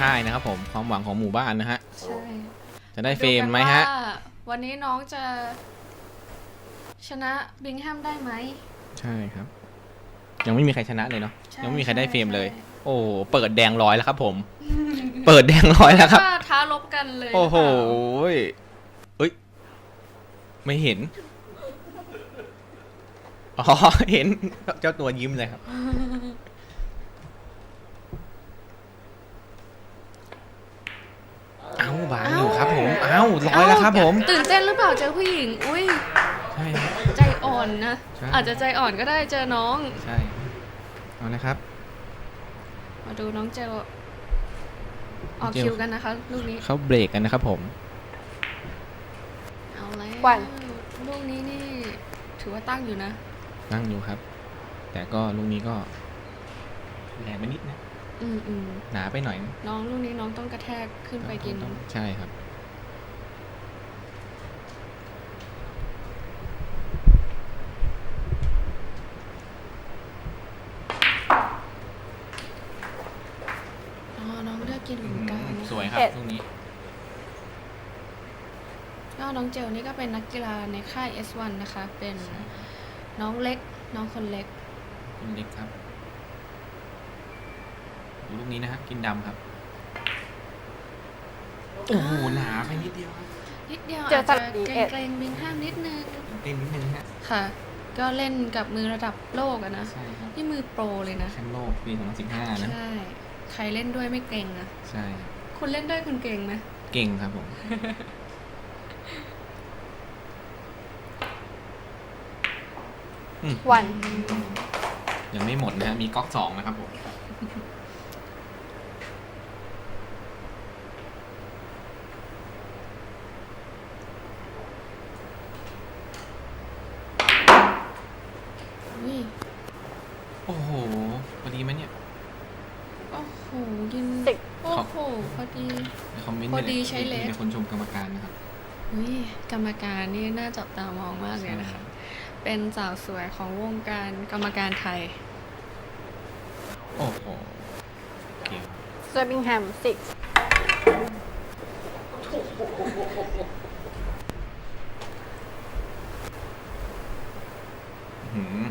ค่ายนะครับผมความหวังของหมู่บ้านนะฮะใช่จะได้เฟรมไหมฮะ ดูกันว่าวันนี้น้องจะ ชนะบิงแฮมได้ไหม ใช่ครับ ยังไม่มีใครชนะเลยเนาะใช่ยังไม่มีใครได้เฟรมเลย ใช่ โอ้เปิดแดงร้อยแล้วครับผม เปิดแดงร้อยแล้วครับ ถ้าท้าลบกันเลยโอ้โหรือเปล่าเอ้ย ไม่เห็น อ๋อ เห็น เจ้าตัวยิ้มเลยครับ เอ้า บางอยู่ครับผมเอ้าร้อยแล้วครับผมตื่นเต้นหรือเปล่าเจอผู้หญิง อุ้ยใช่ครับ ใจอ่อนนะ ใช่ อาจจะใจอ่อนก็ได้เจอน้อง ใช่เอาละครับ มาดูน้องเจลออกเจล คิวกันนะคะลูกนี้เขาเบรกกันนะครับผม เอาแล้ววันลูกนี้นี่ ถือว่าตั้งอยู่นะ นั่งอยู่ครับ แต่ก็ลูกนี้ก็แรงไปนิดนะ อืมอืมหนาไปหน่อยนะน้องลูกนี้น้องต้องกระแทกขึ้นไปกินต้องใช่ครับ อ๋อ น้องเลือกกินหลุมกลางนะคะสวยครับเอ็ด ลูกนี้ ก็น้องเจลนี่ก็เป็นนักกีฬาในค่าย S1 นะคะ เป็นน้องเล็ก น้องคนเล็กลูกเล็กครับดู ลูกนี้นะฮะกินดำครับโอ้โหหนาไปนิดเดียวครับนิดเดียวเจออาจสัจะตว์ดีเกรเอ็งดเกรงบิงห้ามนิดนึงเต้นนิดนึงฮะค่ะ ก็เล่นกับมือระดับโลกอะนะใช่ครับนี่มือโปรเลยนะ แชมป์โลกปี2015นะใช่ ใครเล่นด้วยไม่เกรงนะใช่ครับคุณเล่นด้วยคุณเกรงไหมเก่งครับผมอืมวัน ยังไม่หมดนะฮะมีก๊อกสองนะครับผม อุ้ย โอ้โห พอดีไหมเนี่ย โอ้โหยิน สิบ โอ้โหพ อดีในคอมเมนต์พอมีดีแต่ใช้เลส มีแต่คนชมกรรมการนะครับอุ้ยกรรมการนี่น่าจับตามองมากเลยนะคะ เป็นสาวสวยของวงการกรรมการไทย โอ้โหเก่งเซอร์บิงแฮมสิกอื้อหือ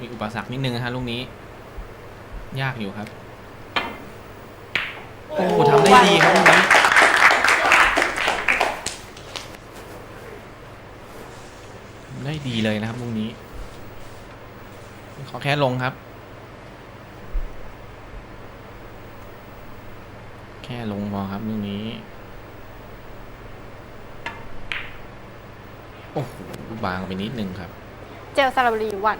มีอุปสรรคนิดนึงนะฮะลูกนี้ ยากอยู่ครับ โอ้โหทำได้ดีครับลูกนี้ทำได้ดีเลยนะครับลูกนี้ ขอแค่ลงครับ แค่ลงพอครับลูกนี้ โอ้โหบางไปนิดนึงครับ เจลซาลาบรีวัน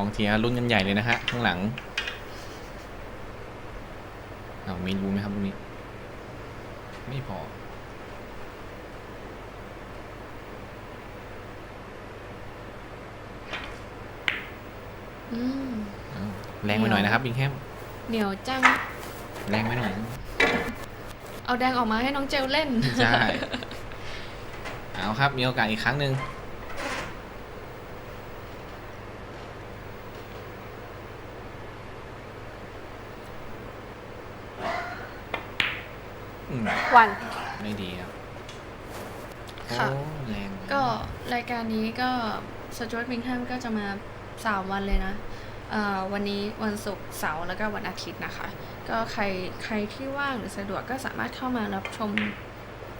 องเชียร์ลุ้นกันใหญ่เลยนะฮะข้างหลังเอาไม่รู้ไหมครับลูกนี้ ไม่พออืมเอาแรงไปหน่อยนะครับบิงแฮมเหนียวจัง แรงไปหน่อย เอาแดงออกมาให้น้องเจลเล่น ใช่ เอาครับ มีโอกาสอีกครั้งหนึ่ง วัน ไม่ดีครับค่ะ โอ้แรงไปก็รายการนี้ก็สจวตบิงแฮมก็จะมาสามวันเลยนะเอ่อวันนี้วันศุกร์เสาร์แล้วก็วันอาทิตย์นะคะ ก็ใครใครที่ว่างหรือสะดวกก็สามารถเข้ามารับชม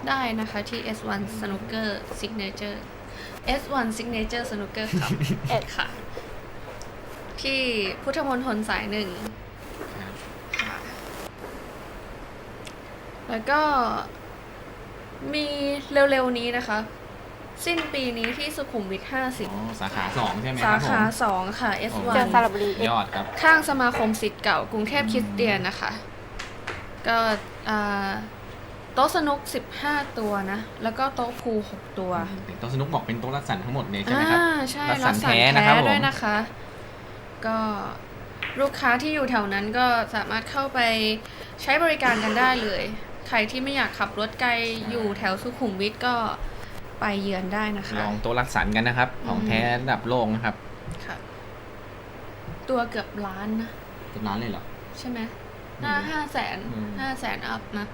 ได้นะคะที่ S1 Snooker Signature S1 Signature Snooker ครับเอ็ดค่ะ ที่พุทธมณฑลสายหนึ่ง ครับ ค่ะ แล้วก็มีเร็วๆนี้นะคะ สิ้นปีนี้ที่สุขุมวิท อ๋อ50สาขาสองใช่ไหมคสารับผม ขาสองค่ะ โอ้เจล S1 ซาลาบรี ยอดครับ ข้างสมาคมสิทธิ์เก่ากรุงเทพคริสเตียนนะคะ ก็อ่าโต๊ะสนุก 15 ตัวนะ แล้วก็โต๊ะพูล6ตัวแต่โต๊ะสนุกบอกเป็นโต๊ะรัดสันทั้งหมดเลยใช่ไหมครับ อ่าใช่รัรัดดสัสันนแท้แท้นะครับผม ด้วยนะคะ ก็ลูกค้าที่อยู่แถวนั้นก็สามารถเข้าไปใช้บริการกันได้เลย ใครที่ไม่อยากขับรถไกลอยู่แถวสุขุมวิทก็ไปเยือนได้นะคะ ลองตัวรักสันกันนะครับ ของอืมแท้ระดับโลกนะครับ ค่ะ ตัวเกือบล้านนะเป็นร้านเลยเหรอ ใช่ไหมหน้าห้าแสนอืมห้าแสนอัพนะ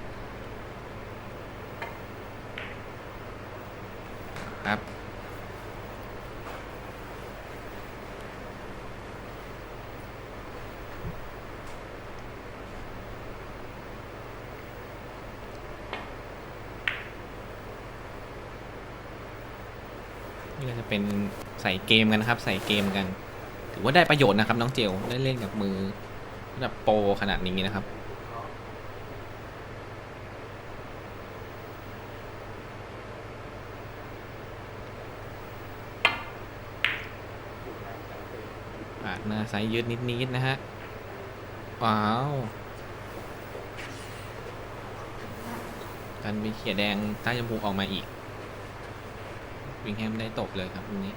ครับ ก็จะเป็นใส่เกมกันนะครับ ใส่เกมกัน ถือว่าได้ประโยชน์นะครับ น้องเจลได้เล่นกับมือระดับโปรขนาดนี้นะครับปาดหน้าไซส์ยืดนิดๆนะฮะ ว้าวกันไปเขียแดงใต้จมูกออกมาอีก วิงแฮมได้ตบเลยครับวันนี้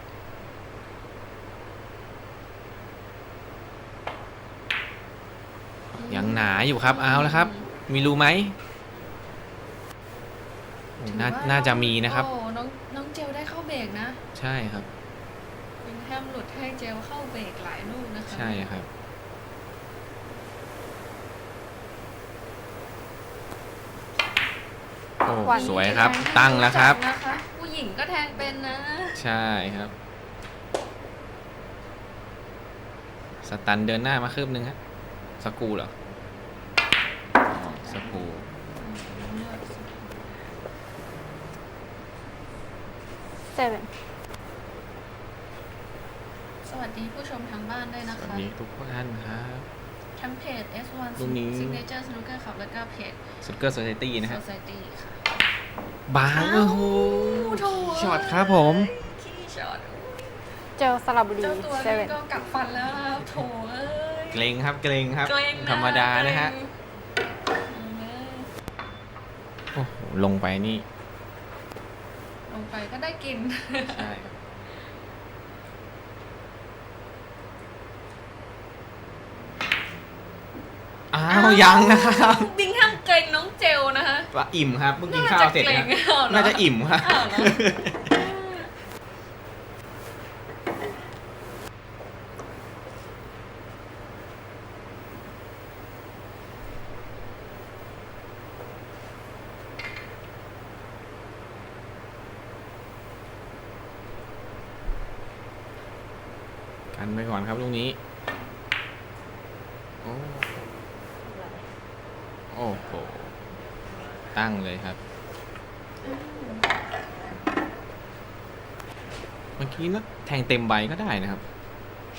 ยังหนาอยู่ครับเอาแล้วครับ มีรูไหมโอ้น่าถือว่น่าจะมีนะครับ โอ้น้องน้องเจลได้เข้าเบรกนะใช่ครับ วิงแฮมหลุดให้เจลเข้าเบรกหลายลูกนะคะใช่ครับ โอ้วันสวยครับ ตั้งแล้วครับนะคะผู้ห ญิงก็แทงเป็นนะ ใช่ครับ สตันเดินหน้ามาคืบนึงฮะสกรูเหรออ๋อสกรูเซเว่นสวัสดีผู้ชมทางบ้านด้วยสนะวัสคะ ดีทุกท่านครับ ทั้งเพจ S1 รุ่นนี้ Signature Snooker Club แล้วก็เพจ สุดเกอร์โซเซตี้นะฮะ Society ค่ะ บางโอ้โหโถ่ช็อตครับผม ขี้ช็อตเจลสระบุรีเจ้าตัวเซนี้เว่นก็กัดฟันแล้วนะครับโถเอ้ยเกรงครับเกรงครับ เกรงนะธรรมดานะฮะเกรงเออโอ้โหลงไปนี่ ลงไปก็ได้กิน ใช่ครับ อ้าวยังนะครับบิงห้ามเกรงน้องเจลนะคะว่าอิ่มครับเพิ่งกินข้าวเสร็จน่านะจะเกรงอ้าวเหรอน่าจะอิ่มครับอ้าวเหรอกันไปก่อนครับลูกนี้ โอ้โอ้โห ตั้งเลยครับ เมื่อกี้นะแทงเต็มใบก็ได้นะครับ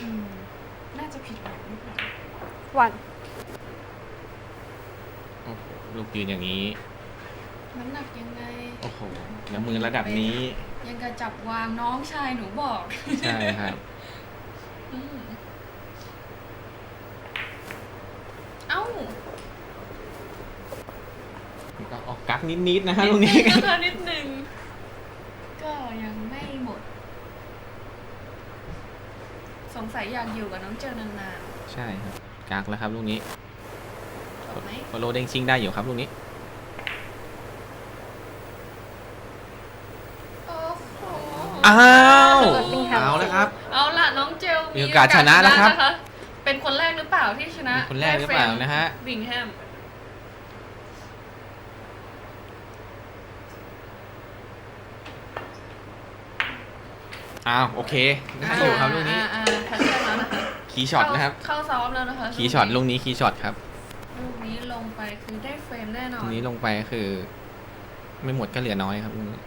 อืมน่าจะผิดหวังหรือเปล่าวันโอ้โห ลูกยืนอย่างนี้ น้ำหนักยังไง โอ้โห แล้วมือระดับนี้ ยังกระจับวางน้องชายหนูบอก ใช่ครับ อืมเอ้า ก็ออกกักนิดๆนะฮะลูกนี้นิดนึงนะคะนิดนึง ก็ยังไม่หมด สงสัยอยากอยู่กับน้องเจลนานใช่ครับกักแล้วครับลูกนี้ๆจบไหมฟอลโลเด้งชิงได้อยู่ครับลูกนี้ โอ้โหอ้าวเบิร์มิงแฮมเอาแล้วครับ เอาล่ะน้องเจลมีโอกาสชนะแล้วครับะเป็นคนแรกหรือเปล่าที่ชนะเป็นคนแรกหรือเปล่านะฮะ วิงแฮม อ้าวโอเคได้อยู่ครับลูกนี้อ่าอ่าทัชเชอร์แล้วนะคะคีย์ช็อตนะครับเข้าซ้อมแล้วนะคะคีย์ช็อตลูกนี้คีย์ช็อตครับลูกนี้ลงไปคือได้เฟรมแน่นอลูนกนี้ลงไปคือ ไม่หมดก็เหลือน้อยครับลูกนี้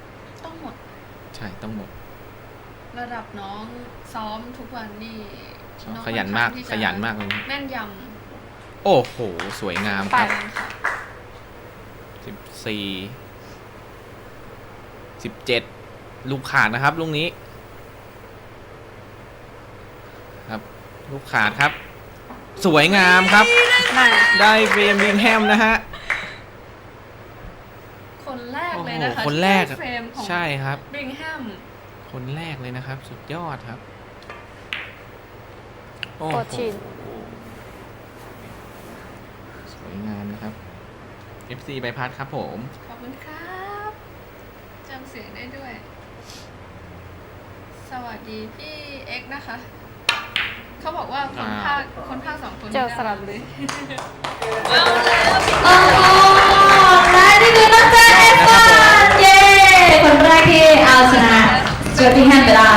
ต้องหมดใช่ต้องหมดระดับน้องซ้อมทุกวันนี่องขยันมากค่อข้งที่จะขยันมากเลยนะแม่นยโอ้โห สวยงามำครับแฟนค่ะสิบสี่สิบเจ็ดลูกขาดนะครับลูกนี้ ครับ ลูกขาดครับ สวยงามครับนายได้เฟรมวิงแฮมนะฮะ คนแรกโอ้เลยโหนะคะคนแรกที่ได้เฟรมของใช่ครับบิงแฮมคนแรกเลยนะครับ สุดยอดครับ โอ้โคโหชิน สวยงามนะครับ FC ใบพัดครับผม ขอบคุณครับจำเสียงได้ด้วย สวัสดีพี่เอ็กซ์นะคะ เขาบอกว่าคนอ่าภาคคนภาคสองคนเจอสระบุรีเอาแล้วพี่โอ้โหและนี่คือน้องเจเอฟวันเย้คนแรกที่เอาชนะสจวตบิงแฮมไปได้